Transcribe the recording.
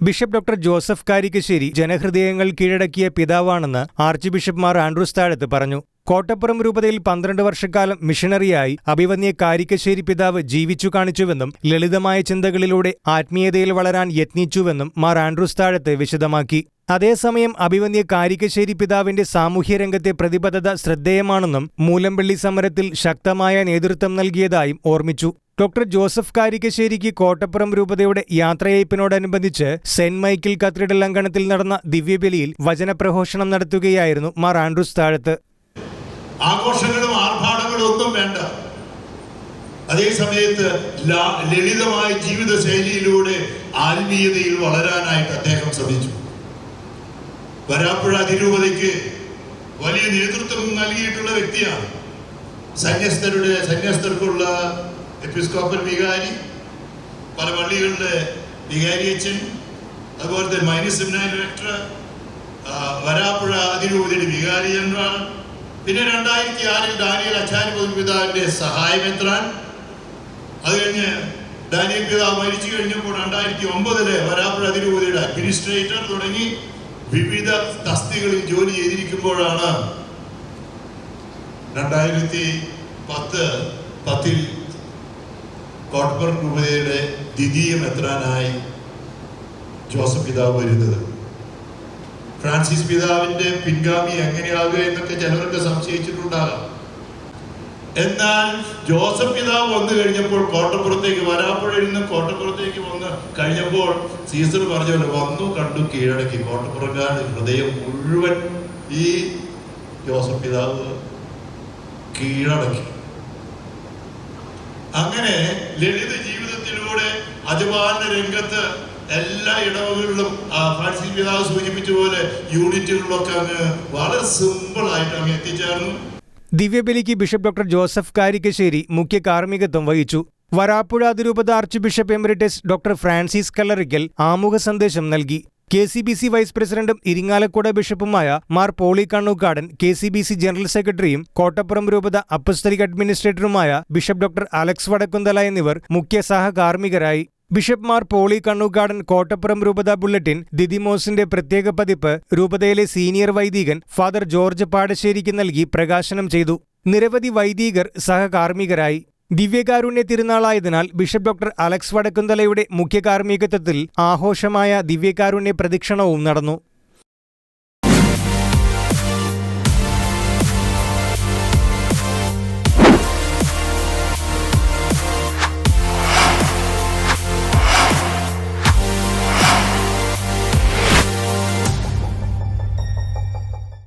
Bishop doctor Joseph Karikkassery ജനഹൃദയങ്ങൾ കീഴടക്കിയ പിതാവാണെന്ന് ആർച്ച് ബിഷപ്പ്മാർ ആൻഡ്രൂസ് താഴത്ത് പറഞ്ഞു. കോട്ടപ്പുറം രൂപതയിൽ പന്ത്രണ്ട് വർഷക്കാലം മിഷണറിയായി അഭിവന്യ കാരിക്കശ്ശേരി പിതാവ് ജീവിച്ചു കാണിച്ചുവെന്നും ലളിതമായ ചിന്തകളിലൂടെ ആത്മീയതയിൽ വളരാൻ യത്നിച്ചുവെന്നും മാർ ആൻഡ്രൂസ് താഴത്ത് വിശദമാക്കി. അതേസമയം അഭിവന്യ കാരിക്കശ്ശേരി പിതാവിന്റെ സാമൂഹ്യരംഗത്തെ പ്രതിബദ്ധത ശ്രദ്ധേയമാണെന്നും മൂലമ്പള്ളി സമരത്തിൽ ശക്തമായ നേതൃത്വം നൽകിയതായും ഓർമ്മിച്ചു. ഡോക്ടർ ജോസഫ് കാരിക്കശ്ശേരിക്ക് കോട്ടപ്പുറം രൂപതയുടെ യാത്രയയപ്പിനോടനുബന്ധിച്ച് സെന്റ് മൈക്കിൾ കത്തീഡ്രൽ അങ്കണത്തിൽ നടന്ന ദിവ്യബലിയിൽ വചനപ്രഘോഷണം നടത്തുകയായിരുന്നു മാർ ആൻഡ്രൂസ് താഴത്ത്. ആഘോഷങ്ങളും ആർഭാടങ്ങളും ഒന്നും വേണ്ട. അതേ സമയത്ത് ലളിതമായ ജീവിത ശൈലിയിലൂടെ ആത്മീയതയിൽ വളരാനായിട്ട് അദ്ദേഹം ശ്രമിച്ചു. വരാപ്പുഴ അതിരൂപതയ്ക്ക് വലിയ നേതൃത്വം നൽകിയിട്ടുള്ള വ്യക്തിയാണ്. സന്യസ്തരുടെ സന്യസ്തർക്കുള്ള എപ്പിസ്കോപ്പൽ വികാരി പല പള്ളികളുടെ വികാരി അച്ഛൻ അതുപോലെ തന്നെ മൈനസ് സെമിനാരി ഡയറക്ടർ വരാപ്പുഴ അതിരൂപതയുടെ വികാരി ജനറൽ പിന്നെ രണ്ടായിരത്തി ആറിൽ ഡാനിയൽ അച്ചാരി പിതാവിന്റെ സഹായമെത്രാൻ അത് കഴിഞ്ഞ് ഡാനിയൽ പിതാവ് മരിച്ചു കഴിഞ്ഞപ്പോൾ രണ്ടായിരത്തി ഒമ്പതിലെ വരാപ്പുഴ അതിരൂപതയുടെ അഡ്മിനിസ്ട്രേറ്റർ തുടങ്ങി വിവിധ തസ്തികളിൽ ജോലി ചെയ്തിരിക്കുമ്പോഴാണ് രണ്ടായിരത്തി പത്ത് പത്തിൽ കോട്ടപ്പുറം രൂപതയുടെ ദ്വിതീയ മെത്രാനായി ജോസഫ് പിതാവ് വരുന്നത്. ഫ്രാൻസിസ് പിതാവിന്റെ പിൻഗാമി എങ്ങനെയാകുക എന്നൊക്കെ ചിലവരൊക്കെ സംശയിച്ചിട്ടുണ്ടാകാം. എന്നാൽ ജോസഫ് പിതാവ് വന്നു കഴിഞ്ഞപ്പോൾ കോട്ടപ്പുറത്തേക്ക് വരാപ്പുഴയിൽ നിന്ന് കോട്ടപ്പുറത്തേക്ക് വന്ന് കഴിഞ്ഞപ്പോൾ സീസർ പറഞ്ഞ പോലെ വന്നു കണ്ടു കീഴടക്കി. കോട്ടപ്പുറക്കാർ ഹൃദയം മുഴുവൻ ഈ ജോസഫ് പിതാവ് കീഴടക്കി. അങ്ങനെ ലളിത ജീവിതത്തിലൂടെ അതുപാലന രംഗത്ത് എല്ലാ ഇടവകളിലും ഫ്രാൻസിസ് പിതാവ് സൂചിപ്പിച്ച പോലെ യൂണിറ്റുകളിലൊക്കെ അങ്ങ് വളരെ സിമ്പിൾ ആയിട്ട് അങ്ങ് എത്തിച്ചേർന്നു. ദിവ്യബലിക്ക് ബിഷപ്പ് ഡോക്ടർ ജോസഫ് കാരിക്കശ്ശേരി മുഖ്യ കാർമ്മികത്വം വഹിച്ചു. വരാപ്പുഴ അതിരൂപത arch bishop emeritus doctor Francis Kallarickal ആമുഖ സന്ദേശം നൽകി. K C B C vice പ്രസിഡന്റും Irinjalakuda ബിഷപ്പുമായ Mar Poly Kannookadan K C B C general സെക്രട്ടറിയും കോട്ടപ്പുറം രൂപത അപ്പസ്തലിക് അഡ്മിനിസ്ട്രേറ്ററുമായ ബിഷപ്പ് ഡോക്ടർ അലക്സ് വടക്കുന്തല എന്നിവർ മുഖ്യ സഹകാർമ്മികരായി ബിഷപ്പ് മാർ പോളി കണ്ണൂക്കാടൻ കോട്ടപ്പുറം രൂപത ബുള്ളറ്റിൻ ദിദിമോസിന്റെ പ്രത്യേക പതിപ്പ് രൂപതയിലെ സീനിയർ വൈദികൻ ഫാദർ ജോർജ് പാടശ്ശേരിക്ക് നൽകി പ്രകാശനം ചെയ്തു. നിരവധി വൈദികർ സഹകാർമ്മികരായി ദിവ്യകാരുണ്യ തിരുനാളായതിനാൽ ബിഷപ്പ് ഡോക്ടർ അലക്സ് വടക്കുന്തലയുടെ മുഖ്യ കാർമ്മികത്വത്തിൽ ആഘോഷമായ ദിവ്യകാരുണ്യ പ്രദക്ഷിണവും നടന്നു.